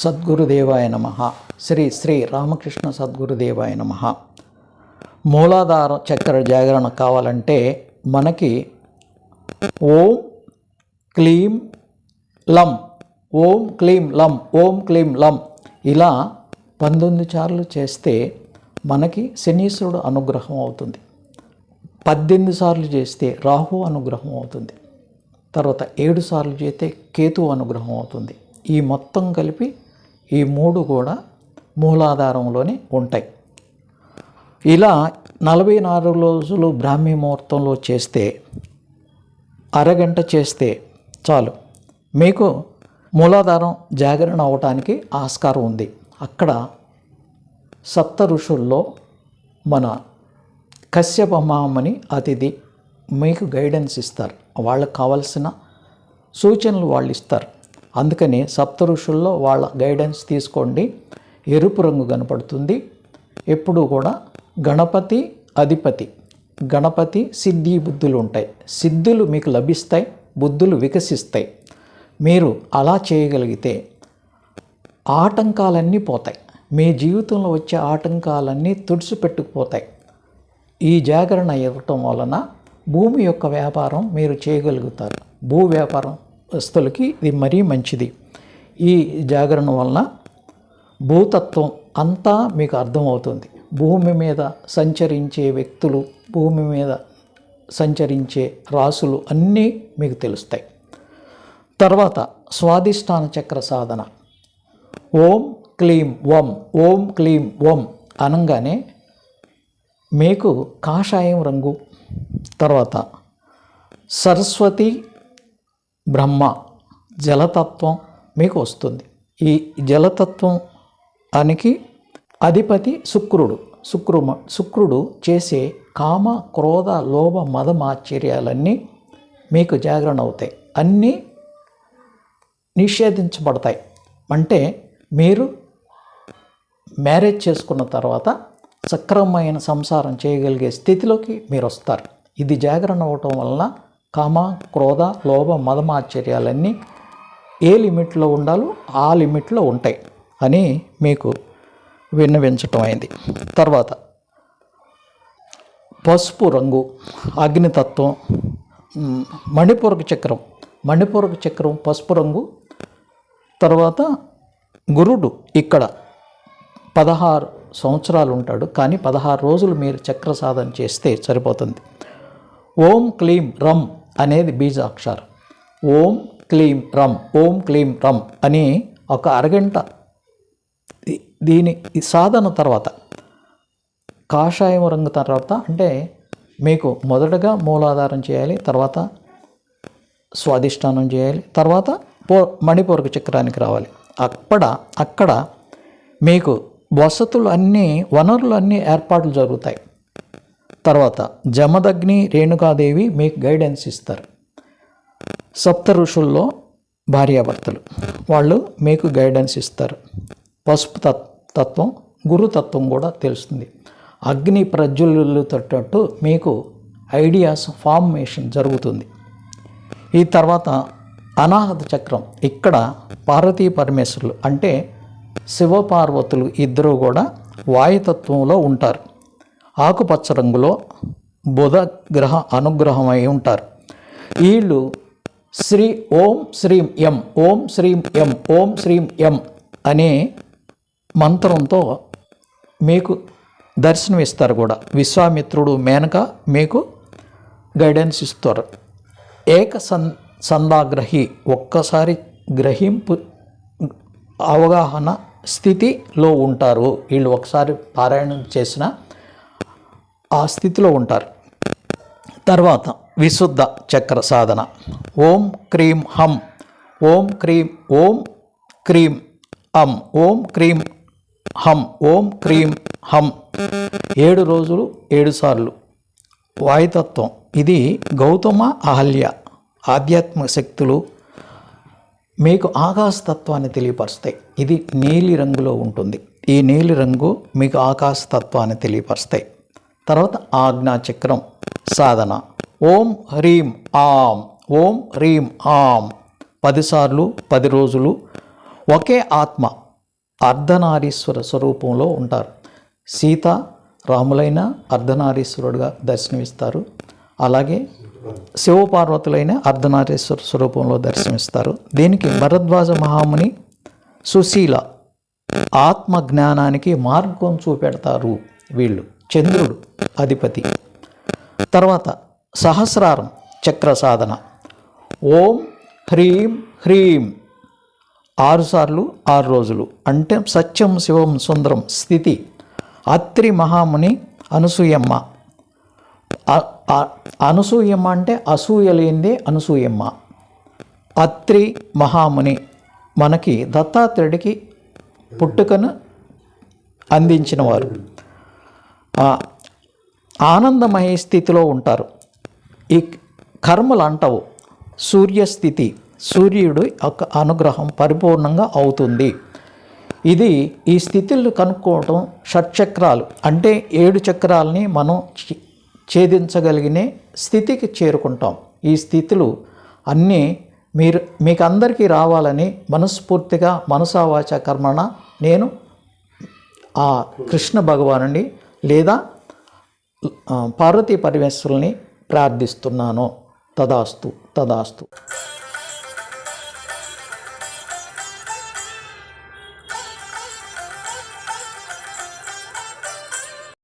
సద్గురుదేవాయ నమ. శ్రీ శ్రీ రామకృష్ణ సద్గురుదేవాయ నమ. మూలాధార చక్ర జాగరణ కావాలంటే మనకి ఓం క్లీం లం ఓం క్లీం లం ఓం క్లీం లం ఇలా పంతొమ్మిది సార్లు చేస్తే మనకి శనీశ్వరుడు అనుగ్రహం అవుతుంది. పద్దెనిమిది సార్లు చేస్తే రాహు అనుగ్రహం అవుతుంది. తర్వాత ఏడు సార్లు చేస్తే కేతు అనుగ్రహం అవుతుంది. ఈ మొత్తం కలిపి ఈ మూడు కూడా మూలాధారంలోనే ఉంటాయి. ఇలా నలభై నాలుగు రోజులు బ్రాహ్మీ ముహూర్తంలో చేస్తే అరగంట చేస్తే చాలు. మీకు మూలాధారం జాగరణ అవటానికి ఆస్కారం ఉంది. అక్కడ సప్త ఋషుల్లో మన కశ్యప మామని అతిథి మీకు గైడెన్స్ ఇస్తారు. వాళ్ళకి కావలసిన సూచనలు వాళ్ళు ఇస్తారు. అందుకని సప్త ఋషుల్లో వాళ్ళ గైడెన్స్ తీసుకోండి. ఎరుపు రంగు కనపడుతుంది. ఎప్పుడు కూడా గణపతి అధిపతి గణపతి సిద్ధి బుద్ధులు ఉంటాయి. సిద్ధులు మీకు లభిస్తాయి బుద్ధులు వికసిస్తాయి. మీరు అలా చేయగలిగితే ఆటంకాలన్నీ పోతాయి. మీ జీవితంలో వచ్చే ఆటంకాలన్నీ తుడిచిపెట్టుకుపోతాయి. ఈ జాగరణ ఇవ్వటం వలన భూమి యొక్క వ్యాపారం మీరు చేయగలుగుతారు. భూ వ్యాపారం వస్తువులకి ఇది మరీ మంచిది. ఈ జాగరణ వలన భూతత్వం అంతా మీకు అర్థమవుతుంది. భూమి మీద సంచరించే వ్యక్తులు భూమి మీద సంచరించే రాసులు అన్నీ మీకు తెలుస్తాయి. తర్వాత స్వాధిష్టాన చక్ర సాధన. ఓం క్లీం ఓం ఓం క్లీం ఓం అనగానే మీకు కాషాయం రంగు. తర్వాత సరస్వతి బ్రహ్మ జలతత్వం మీకు వస్తుంది. ఈ జలతత్వం అనికి అధిపతి శుక్రుడు. శుక్రు శుక్రుడు చేసే కామ క్రోధ లోభ మదమాశ్చర్యాలన్నీ మీకు జాగరణ అవుతాయి. అన్నీ నిషేధించబడతాయి. అంటే మీరు మ్యారేజ్ చేసుకున్న తర్వాత సక్రమమైన సంసారం చేయగలిగే స్థితిలోకి మీరు వస్తారు. ఇది జాగరణ అవ్వటం వలన కామ క్రోధ లోభ మదమాశ్చర్యాలన్నీ ఏ లిమిట్లో ఉండాలో ఆ లిమిట్లో ఉంటాయి అని మీకు విన్నవించటం అయింది. తర్వాత పసుపు రంగు అగ్నితత్వం మణిపూరక చక్రం. మణిపూరక చక్రం పసుపు రంగు తర్వాత గురుడు ఇక్కడ పదహారు సంవత్సరాలు ఉంటాడు కానీ పదహారు రోజులు మీరు చక్ర సాధన చేస్తే సరిపోతుంది. ఓం క్లీం రమ్ అనేది బీజాక్షరం. ఓం క్లీం రమ్ ఓం క్లీం రమ్ అని ఒక అరగంట దీని సాధన తర్వాత కాషాయం రంగు తర్వాత అంటే మీకు మొదటగా మూలాధారం చేయాలి తర్వాత స్వాధిష్టానం చేయాలి తర్వాత పో మణిపూర్క చక్రానికి రావాలి. అక్కడ అక్కడ మీకు వసతులు అన్నీ వనరులు అన్నీ ఏర్పాట్లు జరుగుతాయి. తర్వాత జమదగ్ని రేణుకాదేవి మీకు గైడెన్స్ ఇస్తారు. సప్త ఋషుల్లో భార్యాభర్తలు వాళ్ళు మీకు గైడెన్స్ ఇస్తారు. పసుపు తత్ తత్వం గురుతత్వం కూడా తెలుస్తుంది. అగ్ని ప్రజ్వలుతోటట్టు మీకు ఐడియాస్ ఫార్మేషన్ జరుగుతుంది. ఈ తర్వాత అనాహత చక్రం ఇక్కడ పార్వతీ పరమేశ్వరులు అంటే శివపార్వతులు ఇద్దరూ కూడా వాయుతత్వంలో ఉంటారు. ఆకుపచ్చ రంగులో బుధ గ్రహ అనుగ్రహమై ఉంటారు. వీళ్ళు శ్రీ ఓం శ్రీం ఎం ఓం శ్రీం ఎం ఓం శ్రీం ఎం అనే మంత్రంతో మీకు దర్శనం ఇస్తారు కూడా. విశ్వామిత్రుడు మేనక మీకు గైడెన్స్ ఇస్తారు. ఏక సన్ సందాగ్రహి ఒక్కసారి గ్రహింపు అవగాహన స్థితిలో ఉంటారు. వీళ్ళు ఒకసారి పారాయణం చేసిన ఆ స్థితిలో ఉంటారు. తర్వాత విశుద్ధ చక్ర సాధన. ఓం క్రీం హం. ఓం క్రీం ఓం క్రీం అం ఓం క్రీం హం. ఓం క్రీం హం. ఏడు రోజులు ఏడు సార్లు. వాయుతత్వం. ఇది గౌతమ అహల్య ఆధ్యాత్మిక శక్తులు మీకు ఆకాశతత్వాన్ని తెలియపరుస్తాయి. ఇది నీలి రంగులో ఉంటుంది. ఈ నీలి రంగు మీకు ఆకాశతత్వాన్ని తెలియపరుస్తాయి. తర్వాత ఆజ్ఞాచక్రం సాధన. ఓం హ్రీం ఆం. ఓం హ్రీం ఆం. పదిసార్లు పది రోజులు. ఒకే ఆత్మ అర్ధనారీశ్వర స్వరూపంలో ఉంటారు. సీత రాములైన అర్ధనారీశ్వరుడుగా దర్శనమిస్తారు. అలాగే శివపార్వతులైన అర్ధనారీశ్వర స్వరూపంలో దర్శనమిస్తారు. దీనికి భరద్వాజ మహాముని సుశీల ఆత్మ జ్ఞానానికి మార్గం చూపెడతారు వీళ్ళు. చంద్రుడు అధిపతి. తర్వాత సహస్రారం చక్ర సాధన. ఓం హ్రీం హ్రీం. ఆరుసార్లు ఆరు రోజులు. అంటే సత్యం శివం సుందరం స్థితి. అత్రి మహాముని అనసూయమ్మ. అనసూయమ్మ అంటే అసూయ లేనిదే అనసూయమ్మ. అత్రి మహాముని మనకి దత్తాత్రేయుడికి పుట్టుకను అందించినవారు. ఆనందమయ స్థితిలో ఉంటారు. ఈ కర్మలు అంటవు. సూర్యస్థితి సూర్యుడు యొక్క అనుగ్రహం పరిపూర్ణంగా అవుతుంది. ఇది ఈ స్థితులు కనుక్కోవటం షట్చక్రాలు. అంటే ఏడు చక్రాలని మనం ఛేదించగలిగిన స్థితికి చేరుకుంటాం. ఈ స్థితులు అన్నీ మీరు మీకు అందరికీ రావాలని మనస్ఫూర్తిగా మనసావాచ కర్మణ నేను ఆ కృష్ణ భగవానుని లేదా పార్వతీ పరమేశ్వరుల్ని ప్రార్థిస్తున్నాను. తదాస్తు తదాస్తు.